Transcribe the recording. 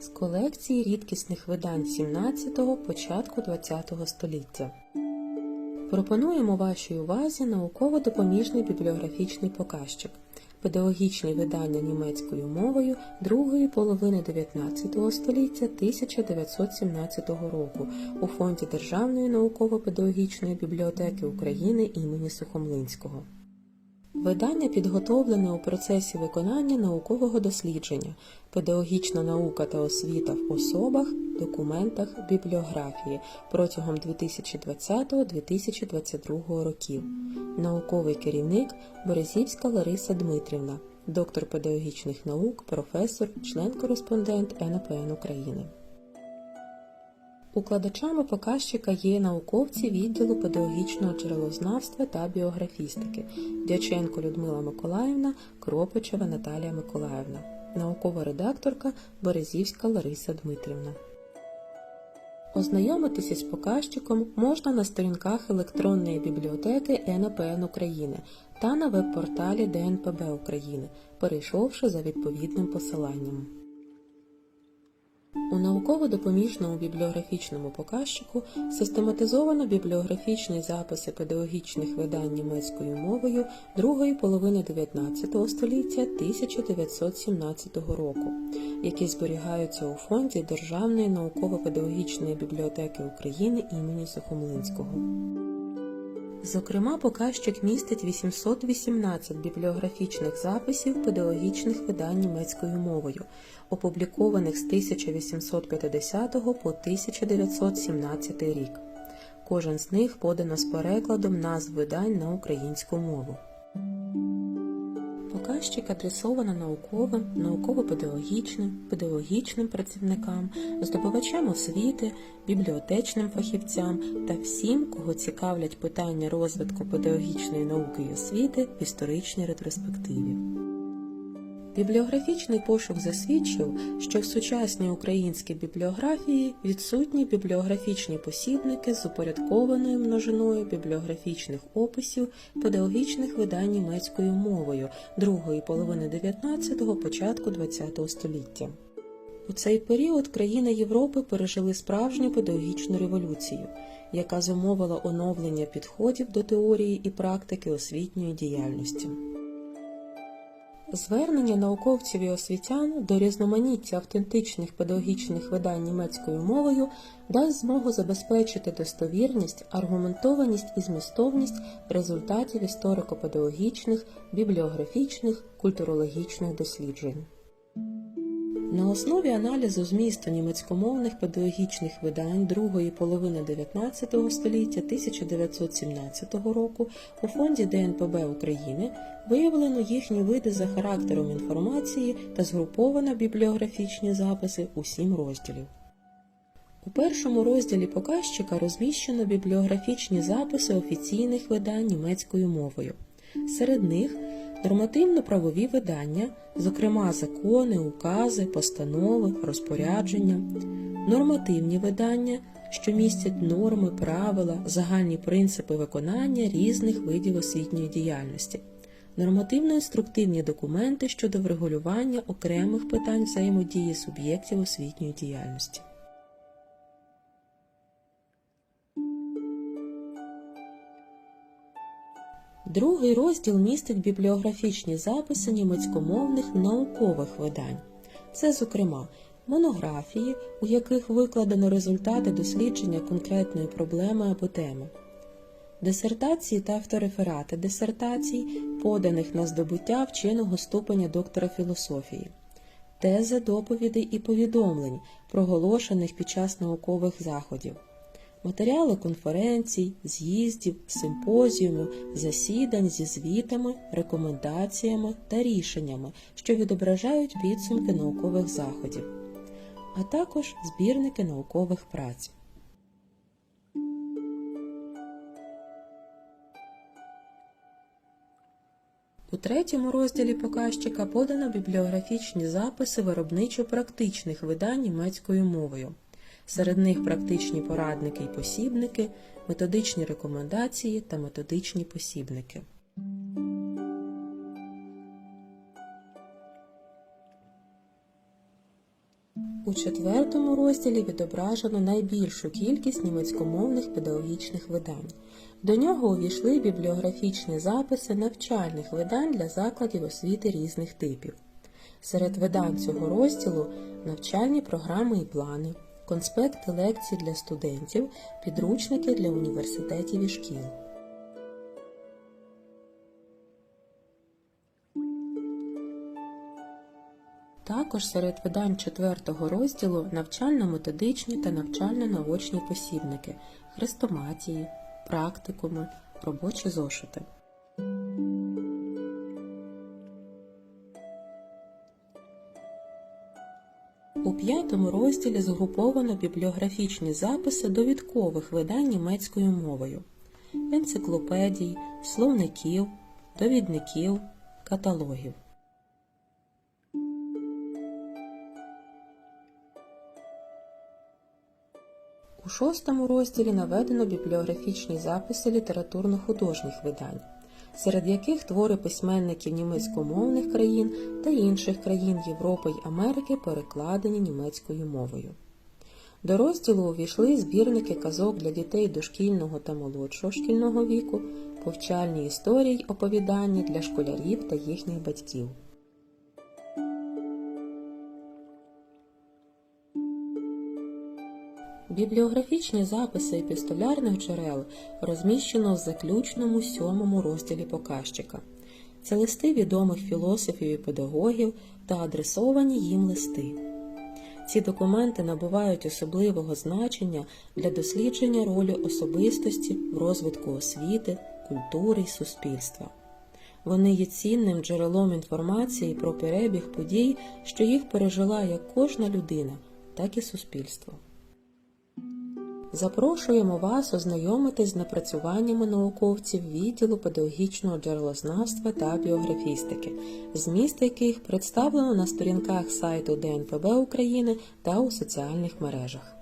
з колекції рідкісних видань 17-го початку ХХ століття. Пропонуємо вашій увазі науково-допоміжний бібліографічний показчик, педагогічні видання німецькою мовою другої половини 19 століття 1917 року у фонді Державної науково-педагогічної бібліотеки України імені Сухомлинського. Видання підготовлене у процесі виконання наукового дослідження, педагогічна наука та освіта в особах, документах, бібліографії протягом 2020-2022 років. Науковий керівник Березівська Лариса Дмитрівна, доктор педагогічних наук, професор, член-кореспондент НПН України. Укладачами показчика є науковці відділу педагогічного джерелознавства та біографістики Дяченко Людмила Миколаївна, Кропичева Наталія Миколаївна, наукова редакторка Березівська Лариса Дмитрівна. Ознайомитися з показчиком можна на сторінках електронної бібліотеки НПН України та на веб-порталі ДНПБ України, перейшовши за відповідним посиланням. У науково-допоміжному бібліографічному показчику систематизовано бібліографічні записи педагогічних видань німецькою мовою другої половини 19 століття 1917 року, які зберігаються у фонді Державної науково-педагогічної бібліотеки України імені Сухомлинського. Зокрема, показчик містить 818 бібліографічних записів педагогічних видань німецькою мовою, опублікованих з 1850 по 1917 рік. Кожен з них подано з перекладом назв видань на українську мову. Показчик адресована науковим, науково-педагогічним, педагогічним працівникам, здобувачам освіти, бібліотечним фахівцям та всім, кого цікавлять питання розвитку педагогічної науки і освіти в історичній ретроспективі. Бібліографічний пошук засвідчив, що в сучасній українській бібліографії відсутні бібліографічні посібники з упорядкованою множиною бібліографічних описів педагогічних видань німецькою мовою другої половини 19-го, початку ХХ століття. У цей період країни Європи пережили справжню педагогічну революцію, яка зумовила оновлення підходів до теорії і практики освітньої діяльності. Звернення науковців і освітян до різноманіття автентичних педагогічних видань німецькою мовою дасть змогу забезпечити достовірність, аргументованість і змістовність результатів історико-педагогічних, бібліографічних, культурологічних досліджень. На основі аналізу змісту німецькомовних педагогічних видань другої половини 19 століття 1917 року у фонді ДНПБ України виявлено їхні види за характером інформації та згруповано бібліографічні записи у сім розділів. У першому розділі показчика розміщено бібліографічні записи офіційних видань німецькою мовою. Серед них нормативно-правові видання, зокрема закони, укази, постанови, розпорядження, нормативні видання, що містять норми, правила, загальні принципи виконання різних видів освітньої діяльності, нормативно-інструктивні документи щодо врегулювання окремих питань взаємодії суб'єктів освітньої діяльності. Другий розділ містить бібліографічні записи німецькомовних наукових видань. Це, зокрема, монографії, у яких викладено результати дослідження конкретної проблеми або теми, дисертації та автореферати дисертацій, поданих на здобуття вченого ступеня доктора філософії, тези доповідей і повідомлень, проголошених під час наукових заходів матеріали конференцій, з'їздів, симпозіумів, засідань зі звітами, рекомендаціями та рішеннями, що відображають підсумки наукових заходів, а також збірники наукових праць. У третьому розділі показчика подано бібліографічні записи виробничо-практичних видань німецькою мовою. Серед них практичні порадники і посібники, методичні рекомендації та методичні посібники. У четвертому розділі відображено найбільшу кількість німецькомовних педагогічних видань. До нього увійшли бібліографічні записи навчальних видань для закладів освіти різних типів. Серед видань цього розділу навчальні програми і плани, конспекти лекцій для студентів, підручники для університетів і шкіл. Також серед видань четвертого розділу навчально-методичні та навчально-наочні посібники, хрестоматії, практикуми, робочі зошити. У п'ятому розділі згруповано бібліографічні записи довідкових видань німецькою мовою, енциклопедій, словників, довідників, каталогів. У шостому розділі наведено бібліографічні записи літературно-художніх видань, серед яких твори письменників німецькомовних країн та інших країн Європи й Америки перекладені німецькою мовою. До розділу увійшли збірники казок для дітей дошкільного та молодшого шкільного віку, повчальні історії й оповідання для школярів та їхніх батьків. Бібліографічні записи епістолярних джерел розміщено в заключному сьомому розділі показчика. Це листи відомих філософів і педагогів та адресовані їм листи. Ці документи набувають особливого значення для дослідження ролі особистості в розвитку освіти, культури й суспільства. Вони є цінним джерелом інформації про перебіг подій, що їх пережила як кожна людина, так і суспільство. Запрошуємо вас ознайомитись з напрацюваннями науковців відділу педагогічного джерелознавства та біографістики, зміст яких представлено на сторінках сайту ДНПБ України та у соціальних мережах.